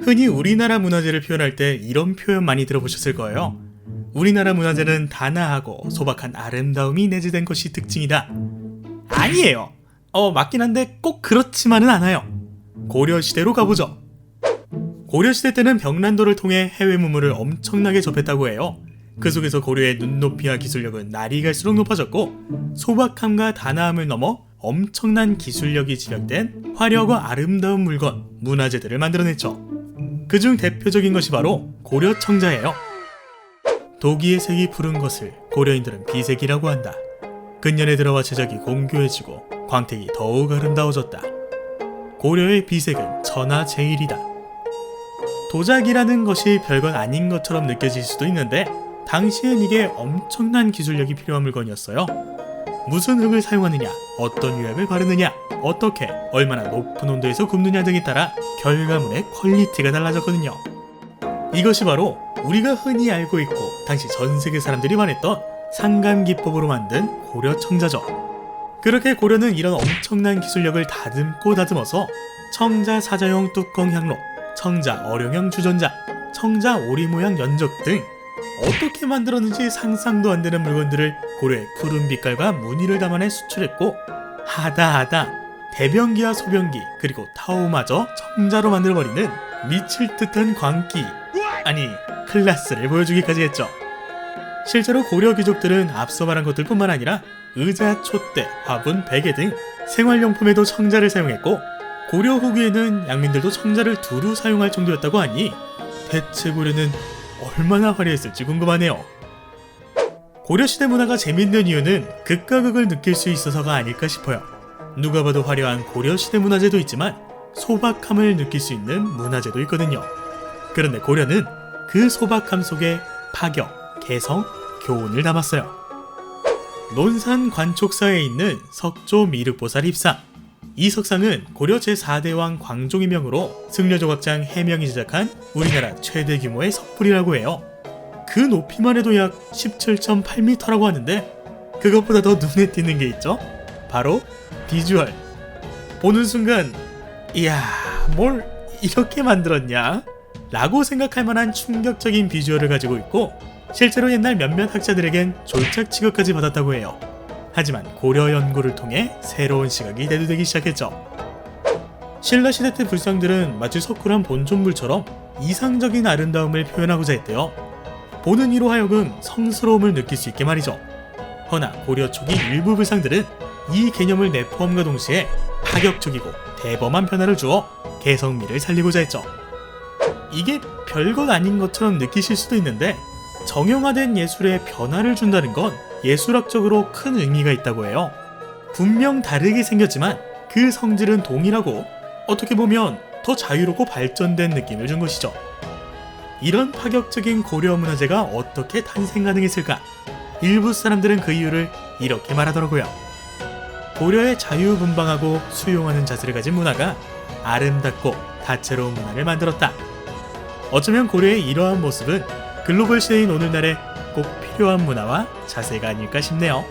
흔히 우리나라 문화재를 표현할 때 이런 표현 많이 들어보셨을 거예요. 우리나라 문화재는 단아하고 소박한 아름다움이 내재된 것이 특징이다. 아니에요. 어, 맞긴 한데 꼭 그렇지만은 않아요. 고려시대로 가보죠. 고려시대 때는 벽난도를 통해 해외 문물을 엄청나게 접했다고 해요. 그 속에서 고려의 눈높이와 기술력은 날이 갈수록 높아졌고 소박함과 단아함을 넘어 엄청난 기술력이 집약된 화려하고 아름다운 물건, 문화재들을 만들어냈죠. 그중 대표적인 것이 바로 고려 청자예요. 도기의 색이 푸른 것을 고려인들은 비색이라고 한다. 근년에 들어와 제작이 공교해지고 광택이 더욱 아름다워졌다. 고려의 비색은 천하제일이다. 도자기라는 것이 별건 아닌 것처럼 느껴질 수도 있는데 당시엔 이게 엄청난 기술력이 필요한 물건이었어요. 무슨 흙을 사용하느냐, 어떤 유약을 바르느냐, 어떻게, 얼마나 높은 온도에서 굽느냐 등에 따라 결과물의 퀄리티가 달라졌거든요. 이것이 바로 우리가 흔히 알고 있고 당시 전 세계 사람들이 말했던 상감 기법으로 만든 고려 청자죠. 그렇게 고려는 이런 엄청난 기술력을 다듬고 다듬어서 청자 사자용 뚜껑 향로, 청자 어룡형 주전자, 청자 오리 모양 연적 등 어떻게 만들었는지 상상도 안 되는 물건들을 고려의 푸른 빛깔과 무늬를 담아내 수출했고 하다하다 대변기와 소변기 그리고 타오마저 청자로 만들어버리는 미칠 듯한 광기 아니 클라스를 보여주기까지 했죠. 실제로 고려 귀족들은 앞서 말한 것들뿐만 아니라 의자, 촛대, 화분, 베개 등 생활용품에도 청자를 사용했고 고려 후기에는 양민들도 청자를 두루 사용할 정도였다고 하니 대체 고려는 얼마나 화려했을지 궁금하네요. 고려시대 문화가 재밌는 이유는 극과 극을 느낄 수 있어서가 아닐까 싶어요. 누가 봐도 화려한 고려시대 문화재도 있지만 소박함을 느낄 수 있는 문화재도 있거든요. 그런데 고려는 그 소박함 속에 파격, 개성, 교훈을 담았어요. 논산 관촉사에 있는 석조 미륵보살 입상. 이 석상은 고려 제4대왕 광종의 명으로 승려조각장 해명이 제작한 우리나라 최대 규모의 석불이라고 해요. 그 높이만 해도 약 17.8m라고 하는데 그것보다 더 눈에 띄는 게 있죠? 바로 비주얼. 보는 순간 이야 뭘 이렇게 만들었냐? 라고 생각할 만한 충격적인 비주얼을 가지고 있고 실제로 옛날 몇몇 학자들에겐 졸작 취급까지 받았다고 해요. 하지만 고려 연구를 통해 새로운 시각이 대두되기 시작했죠. 신라 시대 때 불상들은 마치 석굴한 본존물처럼 이상적인 아름다움을 표현하고자 했대요. 보는 이로 하여금 성스러움을 느낄 수 있게 말이죠. 허나 고려 초기 일부 불상들은 이 개념을 내포함과 동시에 파격적이고 대범한 변화를 주어 개성미를 살리고자 했죠. 이게 별것 아닌 것처럼 느끼실 수도 있는데 정형화된 예술에 변화를 준다는 건 예술학적으로 큰 의미가 있다고 해요. 분명 다르게 생겼지만 그 성질은 동일하고 어떻게 보면 더 자유롭고 발전된 느낌을 준 것이죠. 이런 파격적인 고려 문화재가 어떻게 탄생 가능했을까? 일부 사람들은 그 이유를 이렇게 말하더라고요. 고려의 자유분방하고 수용하는 자세를 가진 문화가 아름답고 다채로운 문화를 만들었다. 어쩌면 고려의 이러한 모습은 글로벌 시대인 오늘날에 꼭 필요한 문화와 자세가 아닐까 싶네요.